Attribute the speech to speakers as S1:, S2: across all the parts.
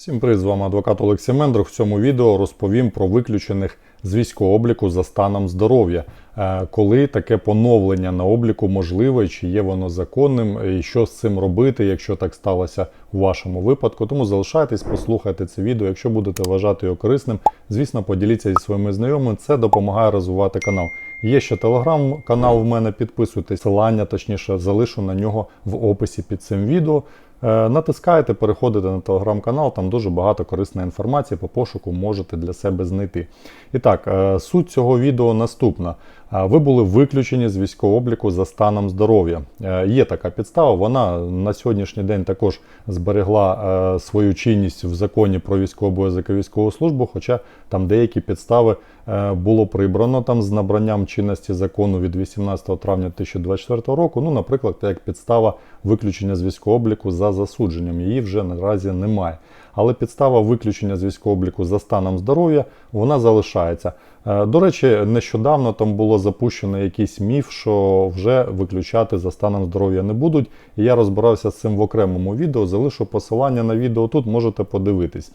S1: Всім привіт, з вами адвокат Олексій Мендрух. В цьому відео розповім про виключених з військового обліку за станом здоров'я, Е, коли таке поновлення на обліку можливе, чи є воно законним, і що з цим робити, якщо так сталося у вашому випадку. Тому залишайтесь, послухайте це відео. Якщо будете вважати його корисним, звісно, поділіться зі своїми знайомими. Це допомагає розвивати канал. Є ще телеграм-канал в мене, підписуйтесь, посилання, точніше, залишу на нього в описі під цим відео. Е, Натискаєте, переходите на телеграм-канал, там дуже багато корисної інформації по пошуку можете для себе знайти. І так, е, суть цього відео наступна. Ви були виключені з військового обліку за станом здоров'я. Е, Є така підстава, вона на сьогоднішній день також зберегла е, свою чинність в законі про військовий обов'язок і військову службу, хоча там деякі підстави е, було прибрано там з набранням чинності закону від 18 травня 2024 року. Ну, наприклад, як підстава виключення з військового обліку за засудженням. Її вже наразі немає. Але підстава виключення з військового за станом здоров'я вона залишається. Е, До речі, нещодавно там було запущено якийсь міф, що вже виключати за станом здоров'я не будуть. І я розбирався з цим в окремому відео. Залишу посилання на відео тут, можете подивитись.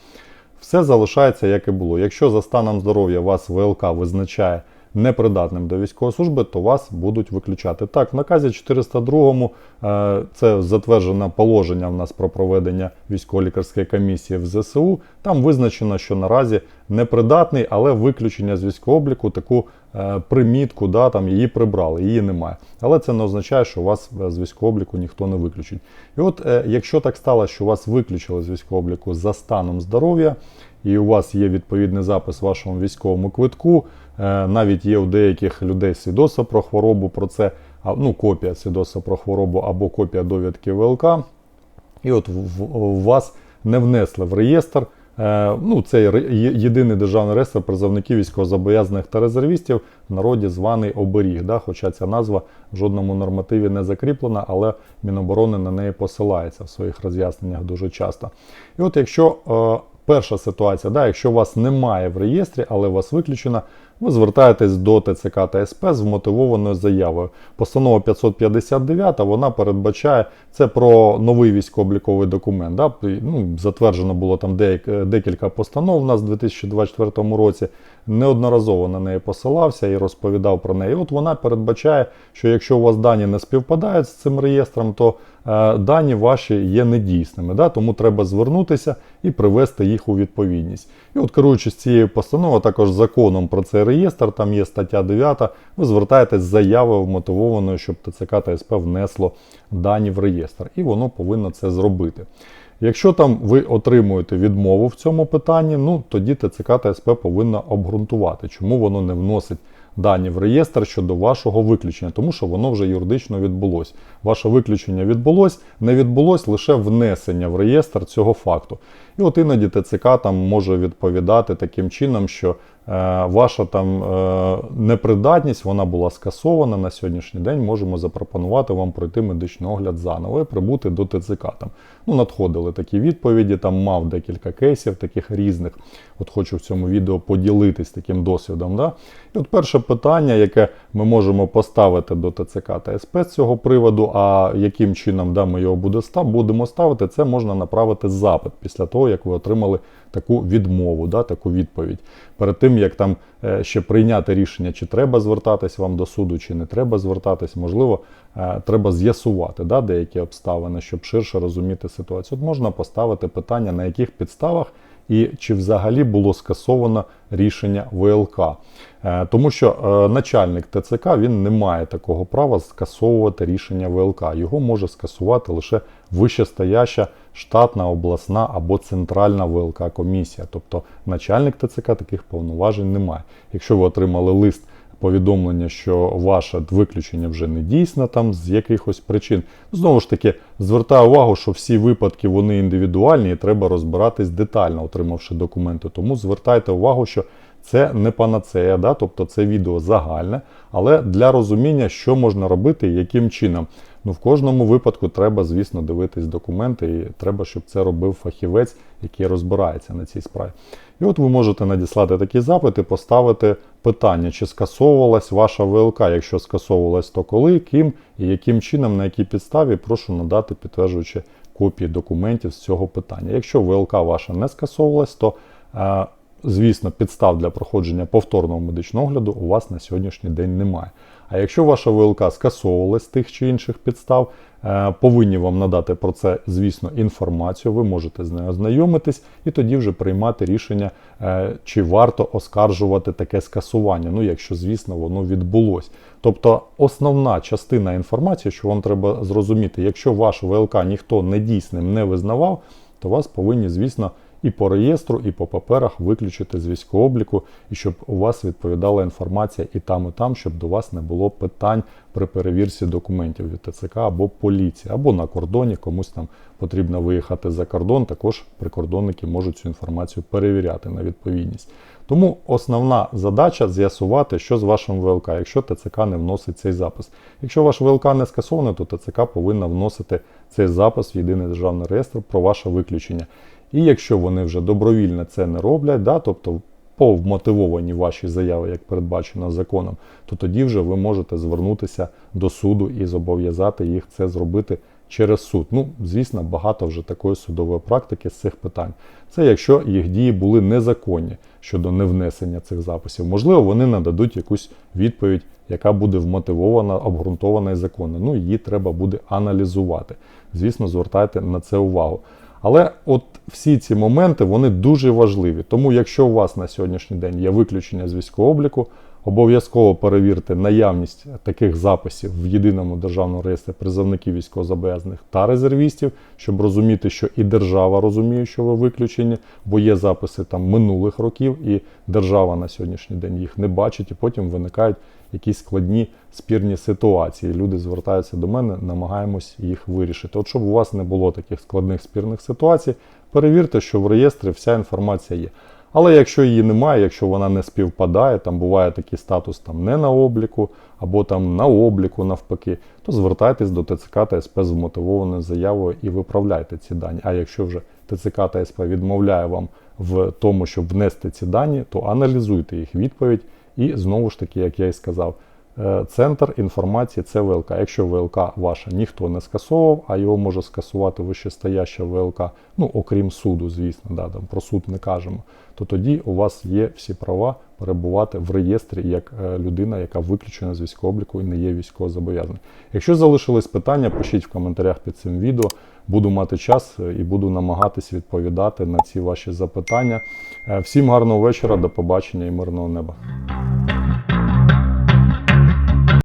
S1: Все залишається як і було. Якщо за станом здоров'я вас ВЛК визначає непридатним до військової служби, то вас будуть виключати. Так, в наказі 402 е, це затверджене положення в нас про проведення військово-лікарської комісії в ЗСУ. Там визначено, що наразі непридатний, але виключення з військового обліку таку е, примітку, да, там її прибрали, її немає. Але це не означає, що вас е, з військового обліку ніхто не виключить. І от якщо так стало, що вас виключили з військового обліку за станом здоров'я, і у вас є відповідний запис вашому військовому квитку, навіть є у деяких людей свідоцтво про хворобу, про це, ну, копія свідоцтва про хворобу або копія довідки ВЛК, і от в вас не внесли в реєстр. Е, ну, це єдиний державний реєстр призовників військовозобов'язаних та резервістів, в народі званий оберіг. Да? Хоча ця назва в жодному нормативі не закріплена, але Міноборони на неї посилається в своїх роз'ясненнях дуже часто. І от якщо е, перша ситуація, да, якщо вас немає в реєстрі, але вас виключено, ви звертаєтесь до ТЦК та СП з вмотивованою заявою. Постанова 559 вона передбачає це про новий військово-обліковий документ. Да? Ну, затверджено було там деяк- декілька постанов у нас у 2024 році. Неодноразово на неї посилався і розповідав про неї. От вона передбачає, що якщо у вас дані не співпадають з цим реєстром, то е, дані ваші є недійсними. Да? Тому треба звернутися і привести їх у відповідність. І от керуючись цією постановою, також законом про цей реєстр, там є стаття 9, ви звертаєтесь з заявою вмотивованою, щоб ТЦК та СП внесло дані в реєстр. І воно повинно це зробити. Якщо там ви отримуєте відмову в цьому питанні, ну тоді ТЦК та СП повинна обґрунтувати, чому воно не вносить дані в реєстр щодо вашого виключення, тому що воно вже юридично відбулось. Ваше виключення відбулось, не відбулось лише внесення в реєстр цього факту. І от іноді ТЦК там може відповідати таким чином, що ваша там е, непридатність вона була скасована на сьогоднішній день. Можемо запропонувати вам пройти медичний огляд заново і прибути до ТЦК. Там ну надходили такі відповіді. Там мав декілька кейсів таких різних. От хочу в цьому відео поділитись таким досвідом. Да? І от перше питання, яке ми можемо поставити до ТЦК та СП з цього приводу, а яким чином да, ми його будемо ставити, це можна направити запит після того, як ви отримали таку відмову, да, таку відповідь. Перед тим, як там е, ще прийняти рішення, чи треба звертатись вам до суду, чи не треба звертатись, можливо, е, треба з'ясувати да, деякі обставини, щоб ширше розуміти ситуацію. От можна поставити питання, на яких підставах і чи взагалі було скасовано рішення ВЛК. Е, Тому що е, начальник ТЦК він не має такого права скасовувати рішення ВЛК. Його може скасувати лише вищестояща штатна, обласна або центральна ВЛК комісія. Тобто начальник ТЦК таких повноважень не має. Якщо ви отримали лист повідомлення, що ваше виключення вже не дійсне там з якихось причин. Знову ж таки, звертаю увагу, що всі випадки вони індивідуальні і треба розбиратись детально, отримавши документи. Тому звертайте увагу, що це не панацея, да? тобто це відео загальне, але для розуміння, що можна робити і яким чином. Ну, в кожному випадку треба, звісно, дивитись документи, і треба, щоб це робив фахівець, який розбирається на цій справі. І от ви можете надіслати такі запити, поставити питання, чи скасовувалась ваша ВЛК. Якщо скасовувалась, то коли, ким і яким чином, на якій підставі, прошу надати підтверджуюче копії документів з цього питання. Якщо ВЛК ваша не скасовувалась, то е, звісно, підстав для проходження повторного медичного огляду у вас на сьогоднішній день немає. А якщо ваша ВЛК скасовувалась тих чи інших підстав, е, повинні вам надати про це, звісно, інформацію. Ви можете з нею ознайомитись і тоді вже приймати рішення, е, чи варто оскаржувати таке скасування. Ну, якщо, звісно, воно відбулось. Тобто, основна частина інформації, що вам треба зрозуміти, якщо ваш ВЛК ніхто недійсним не визнавав, то вас повинні, звісно, і по реєстру, і по паперах виключити з військового обліку, і щоб у вас відповідала інформація і там, і там, щоб до вас не було питань при перевірці документів від ТЦК або поліції, або на кордоні комусь там потрібно виїхати за кордон. Також прикордонники можуть цю інформацію перевіряти на відповідність. Тому основна задача з'ясувати, що з вашим ВЛК, якщо ТЦК не вносить цей запис. Якщо ваш ВЛК не скасований, то ТЦК повинна вносити цей запис в єдиний державний реєстр про ваше виключення. І якщо вони вже добровільно це не роблять, да, тобто по вмотивовані ваші заяви, як передбачено законом, то тоді вже ви можете звернутися до суду і зобов'язати їх це зробити через суд. Ну, звісно, багато вже такої судової практики з цих питань. Це якщо їх дії були незаконні щодо невнесення цих записів. Можливо, вони нададуть якусь відповідь, яка буде вмотивована, обґрунтована і законна. Ну, її треба буде аналізувати. Звісно, звертайте на це увагу. Але от всі ці моменти вони дуже важливі. Тому, якщо у вас на сьогоднішній день є виключення з військового обліку, обов'язково перевірте наявність таких записів в єдиному державному реєстрі призовників військовозобов'язаних та резервістів, щоб розуміти, що і держава розуміє, що ви виключені, бо є записи там минулих років, і держава на сьогоднішній день їх не бачить, і потім виникають якісь складні спірні ситуації. Люди звертаються до мене, намагаємось їх вирішити. От щоб у вас не було таких складних спірних ситуацій, перевірте, що в реєстрі вся інформація є. Але якщо її немає, якщо вона не співпадає, там буває такий статус там не на обліку, або там на обліку навпаки, то звертайтесь до ТЦК та СП з вмотивованою заявою і виправляйте ці дані. А якщо вже ТЦК та СП відмовляє вам в тому, щоб внести ці дані, то аналізуйте їх відповідь і знову ж таки, як я і сказав, центр інформації це ВЛК. Якщо ВЛК ваша ніхто не скасовував, а його може скасувати вищестояща ВЛК, ну окрім суду, звісно, да, там про суд не кажемо, то тоді у вас є всі права перебувати в реєстрі як е, людина, яка виключена з військового обліку і не є військовозобов'язаною. Якщо залишились питання, пишіть в коментарях під цим відео. Буду мати час е, і буду намагатись відповідати на ці ваші запитання. Е, Всім гарного вечора, до побачення і мирного неба.